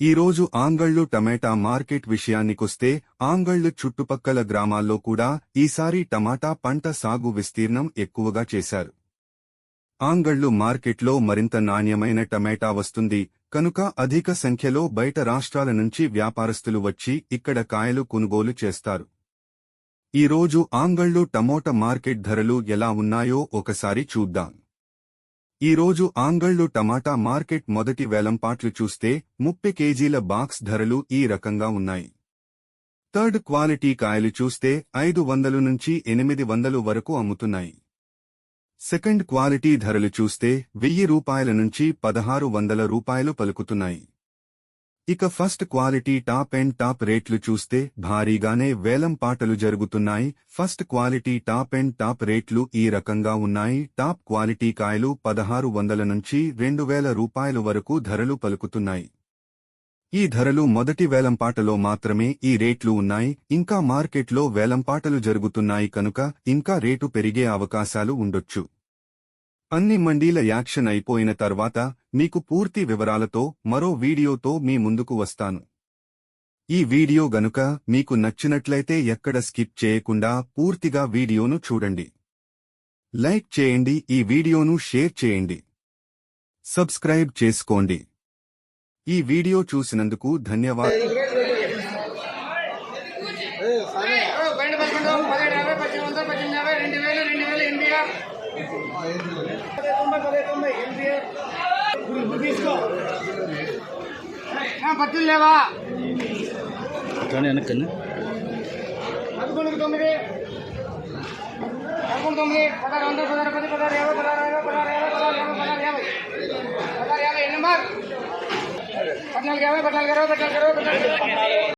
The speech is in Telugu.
ఈరోజు ఆంగళ్ళు టమాటా మార్కెట్ విషయానికొస్తే ఆంగళ్ళు చుట్టుపక్కల గ్రామాల్లో కూడా ఈసారి టమాటా పంట సాగు విస్తీర్ణం ఎక్కువగా చేశారు. ఆంగళ్ళు మార్కెట్లో మరింత నాణ్యమైన టమాటా వస్తుంది కనుక అధిక సంఖ్యలో బయట రాష్ట్రాల నుంచి వ్యాపారస్తులు వచ్చి ఇక్కడ కాయలు కొనుగోలు చేస్తారు. ఈరోజు ఆంగళ్ళు టమోటా మార్కెట్ ధరలు ఎలా ఉన్నాయో ఒకసారి చూద్దాం. ఈరోజు ఆంగళ్ళు టమాటా మార్కెట్ మొదటి వేలంపాట్లు చూస్తే ముప్పై కేజీల బాక్స్ ధరలు ఈ రకంగా ఉన్నాయి. థర్డ్ క్వాలిటీ కాయలు చూస్తే ఐదు వందలు నుంచి ఎనిమిది వందలు వరకు అమ్ముతున్నాయి. సెకండ్ క్వాలిటీ ధరలు చూస్తే వెయ్యి రూపాయల నుంచి పదహారు వందల రూపాయలు పలుకుతున్నాయి. ఇక first quality top and top రేట్లు చూస్తే భారీగానే వేలం పాటలు జరుగుతున్నాయి. First quality top and top రేట్లు ఈ రకంగా ఉన్నాయి. టాప్ క్వాలిటీ కాయలు పదహారు వందల నుంచి రెండు వేల రూపాయల వరకు ధరలు పలుకుతున్నాయి. ఈ ధరలు మొదటి వేలంపాటలో మాత్రమే ఈ రేట్లు ఉన్నాయి. ఇంకా మార్కెట్లో వేలంపాటలు జరుగుతున్నాయి కనుక ఇంకా రేటు పెరిగే అవకాశాలు ఉండొచ్చు. అన్ని మండీల యాక్షన్ అయిపోయిన తర్వాత మీకు పూర్తి వివరాలతో మరో వీడియోతో మీ ముందుకు వస్తాను. ఈ వీడియో గనుక మీకు నచ్చినట్లయితే ఎక్కడ స్కిప్ చేయకుండా పూర్తిగా వీడియోను చూడండి. లైక్ చేయండి ఈ వీడియోను షేర్ చేయండి. సబ్స్క్రైబ్ చేసుకోండి. ఈ వీడియో చూసినందుకు ధన్యవాదాలు రెండు వేలు రెండు వేలు ఎనభై పత్తులు లేవా? కానీ వెనక్కన్నా పదకొండుకి తొమ్మిది. పదకొండు తొమ్మిది. పదహారు వందలు పదహారు పది పదహారు యాభై పదహారు యాభై పదహారు యాభై పదహారు యాభై పదహారు యాభై. పదహారు యాభై ఎన్ని నెంబర్ పద్నాలుగు యాభై పద్నాలుగు ఇరవై పద్నాలుగు ఇరవై పద్నాలుగు.